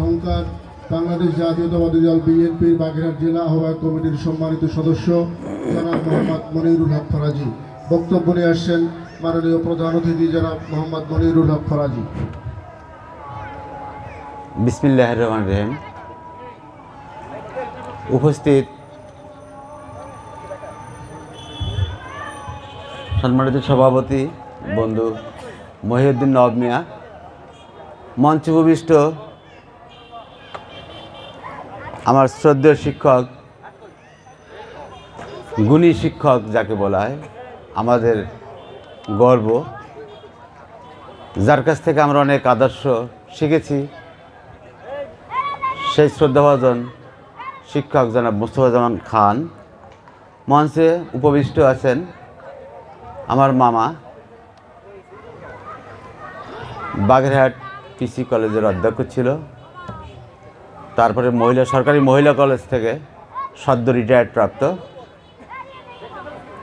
অহংকার, বাংলাদেশ জাতীয়তাবাদী দল বিএনপির বাগেরহাট জেলা আহ্বায়ক কমিটির সম্মানিত সদস্য জনাব মোহাম্মদ মনিরুল হক ফরাজি। বক্তব্য নিয়ে আসছেন মাননীয় প্রধান অতিথি জনাব মোহাম্মদ মনিরুল হক ফরাজি। বিসমিল্লাহ রহমান রহিম। উপস্থিত সম্মানিত সভাপতি, বন্ধু মহিউদ্দিন নব মিয়া, মঞ্চ উপবিষ্ট আমার শ্রদ্ধেয় শিক্ষক, গুণী শিক্ষক যাকে বলা হয়, আমাদের গর্ব। যার কাছ থেকে আমরা অনেক আদর্শ শিখেছি। সেই শ্রদ্ধাভাজন শিক্ষক জনাব মুস্তফাজামান খান। মঞ্চে উপবিষ্ট আছেন আমার মামা, বাগেরহাট পিসি কলেজের অধ্যক্ষ ছিল। তারপরে মহিলা, সরকারি মহিলা কলেজ থেকে সদ্য রিটায়ার্ড প্রাপ্ত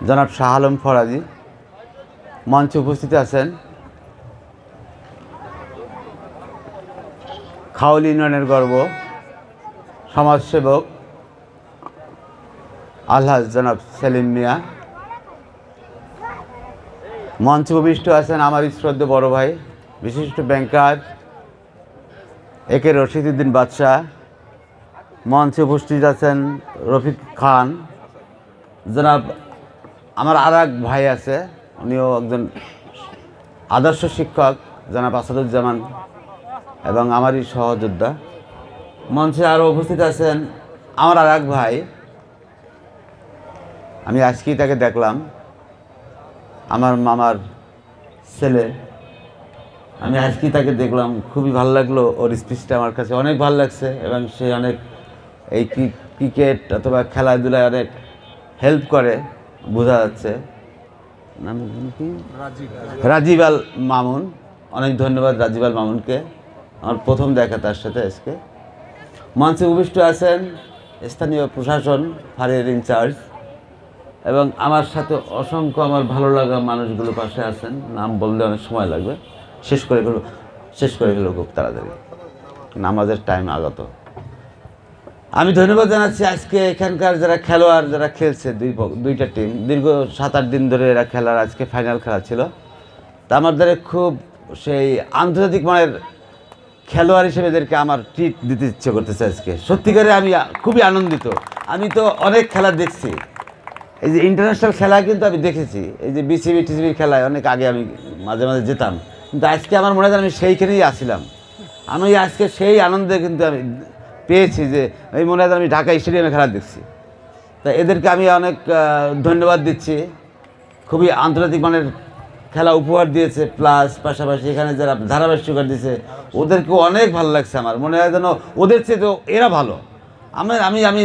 জনাব শাহ আলম ফরাজি মঞ্চে উপস্থিত আছেন। খাউল ইউনিয়নের গর্ব, সমাজসেবক আল্লাহ জনাব সেলিম মিয়া। মঞ্চ উপবিষ্ট আছেন আমার শ্রদ্ধ বড় ভাই, বিশিষ্ট ব্যাংকার একে রশিদুদ্দিন বাদশাহ। মঞ্চে উপস্থিত আছেন রফিক খান। জনাব, আমার আর এক ভাই আছে, উনিও একজন আদর্শ শিক্ষক, জনাব আসাদুজ্জামান, এবং আমারই সহযোদ্ধা। মঞ্চে আরও উপস্থিত আছেন আমার আর এক ভাই। আমি আজকেই তাকে দেখলাম। আমার মামার ছেলে। আমি আজকেই তাকে দেখলাম। খুবই ভালো লাগল। ওর স্পিচটা আমার কাছে অনেক ভালো লাগছে, এবং সে অনেক এই ক্রিকেট অথবা খেলাধুলায় অনেক হেল্প করে বোঝা যাচ্ছে। নাম কি রাজীব। আল মামুন। অনেক ধন্যবাদ রাজীব আল মামুনকে। আমার প্রথম দেখা তার সাথে আজকে। মঞ্চে উপবিষ্ট আছেন স্থানীয় প্রশাসন ফাঁড়ির ইনচার্জ এবং আমার সাথে অসংখ্য আমার ভালো লাগা মানুষগুলো পাশে আছেন। নাম বললে অনেক সময় লাগবে। শেষ করে গেল শেষ করে গেল খুব তাড়াতাড়ি। নামাজের টাইম আগত। আমি ধন্যবাদ জানাচ্ছি আজকে এখানকার যারা খেলোয়াড় যারা খেলছে দুই দুইটা টিম দীর্ঘ সাত আট দিন ধরে এরা খেলার আজকে ফাইনাল খেলা ছিল। তা আমার দ্বারা খুব সেই আন্তর্জাতিক মানের খেলোয়াড় হিসেবে এদেরকে আমার ট্রিট দিতে ইচ্ছে করতেছে আজকে। সত্যিকারে আমি খুবই আনন্দিত। আমি তো অনেক খেলা দেখছি। এই যে ইন্টারন্যাশনাল খেলা কিন্তু আমি দেখেছি। এই যে বিসিবি টিসিবির খেলায় অনেক আগে আমি মাঝে মাঝে যেতাম। কিন্তু আজকে আমার মনে হয় আমি সেইখানেই আসছিলাম আমি আজকে সেই আনন্দে কিন্তু আমি পেয়েছি যে এই মনে হয় আমি ঢাকা স্টেডিয়ামে খেলা দেখছি। তা এদেরকে আমি অনেক ধন্যবাদ দিচ্ছি। খুবই আন্তর্জাতিক মানের খেলা উপহার দিয়েছে প্লাস পাশাপাশি এখানে যারা ধারাবাহিক দিয়েছে, ওদেরকেও অনেক ভালো লাগছে আমার। মনে হয় যেন ওদের চেয়ে তো এরা ভালো। আমি আমি আমি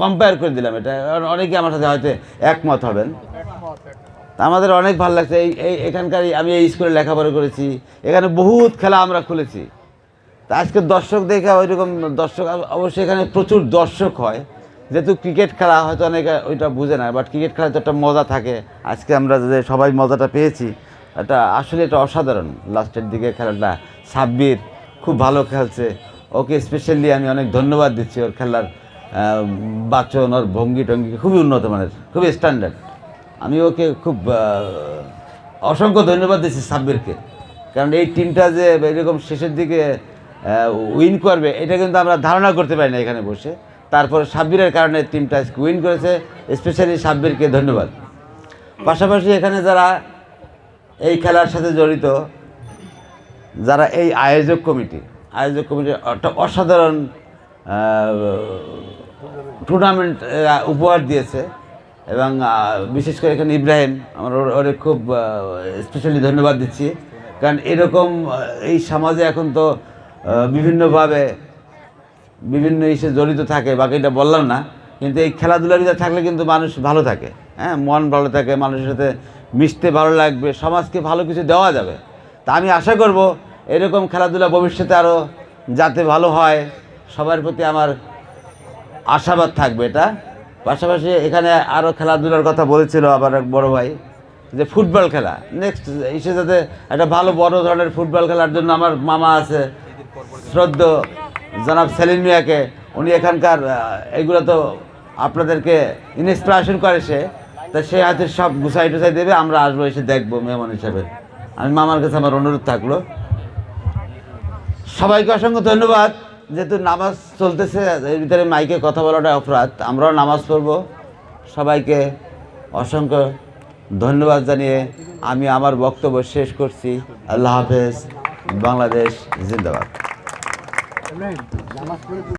কম্পেয়ার করে দিলাম এটা। কারণ অনেকে আমার সাথে হয়তো একমত হবেন। আমাদের অনেক ভালো লাগছে। এই এই, এখানকারই আমি এই স্কুলে লেখাপড়া করেছি। এখানে বহুত খেলা আমরা খুলেছি। তা আজকে দর্শক দেখে ওই রকম দর্শক অবশ্যই এখানে প্রচুর দর্শক হয়। যেহেতু ক্রিকেট খেলা হয়তো অনেকে ওইটা বুঝে না বাট ক্রিকেট খেলায় তো একটা মজা থাকে। আজকে আমরা যে সবাই মজাটা পেয়েছি, এটা আসলে এটা অসাধারণ। লাস্টের দিকে খেলাটা সাব্বির খুব ভালো খেলছে। ওকে স্পেশালি আমি অনেক ধন্যবাদ দিচ্ছি ওর খেলার বাচন, ওর ভঙ্গি টঙ্গি খুবই উন্নত মানের, খুবই স্ট্যান্ডার্ড আমি ওকে খুব অসংখ্য ধন্যবাদ দিচ্ছি সাব্বিরকে। কারণ এই টিমটা যে এরকম শেষের দিকে উইন করবে, এটা কিন্তু আমরা ধারণা করতে পারি না এখানে বসে। তারপর সাব্বিরের কারণে টিমটা উইন করেছে স্পেশালি সাব্বিরকে ধন্যবাদ। পাশাপাশি এখানে যারা এই খেলার সাথে জড়িত, যারা এই আয়োজক কমিটি আয়োজক কমিটি একটা অসাধারণ টুর্নামেন্ট উপহার দিয়েছে। এবং বিশেষ করে এখানে ইব্রাহিম, আমরা ওর- খুব স্পেশালি ধন্যবাদ দিচ্ছি। কারণ এরকম এই সমাজে এখন তো বিভিন্নভাবে বিভিন্ন ইসে জড়িত থাকে, বাকিটা বললাম না। কিন্তু এই খেলাধুলার ভিতরে থাকলে কিন্তু মানুষ ভালো থাকে হ্যাঁ? মন ভালো থাকে, মানুষের সাথে মিশতে ভালো লাগবে, সমাজকে ভালো কিছু দেওয়া যাবে। তা আমি আশা করব এরকম খেলাধুলা ভবিষ্যতে আরও যাতে ভালো হয়, সবার প্রতি আমার আশাবাদ থাকবে এটা। পাশাপাশি এখানে আরও খেলাধুলার কথা বলেছিল আবার এক বড় ভাই, যে ফুটবল খেলা। নেক্সট এসে যাতে একটা ভালো বড় ধরনের ফুটবল খেলার জন্য আমার মামা আছে শ্রদ্ধ জনাব সেলিম মিয়াকে। উনি এখানকার এগুলো তো আপনাদেরকে ইন্সপিরেশন করে সে। তা সে হয়তো সব গুছাই টুসাই দেবে, আমরা আসব এসে দেখব মেহমান হিসাবে। আমি মামার কাছে আমার অনুরোধ থাকল। সবাইকে অসংখ্য ধন্যবাদ। যেহেতু নামাজ চলতেছে, এর ভিতরে মাইকে কথা বলাটা অপরাধ। আমরাও নামাজ পড়ব। সবাইকে অসংখ্য ধন্যবাদ জানিয়ে আমি আমার বক্তব্য শেষ করছি। আল্লাহ হাফেজ। বাংলাদেশ জিন্দাবাদ। Amen.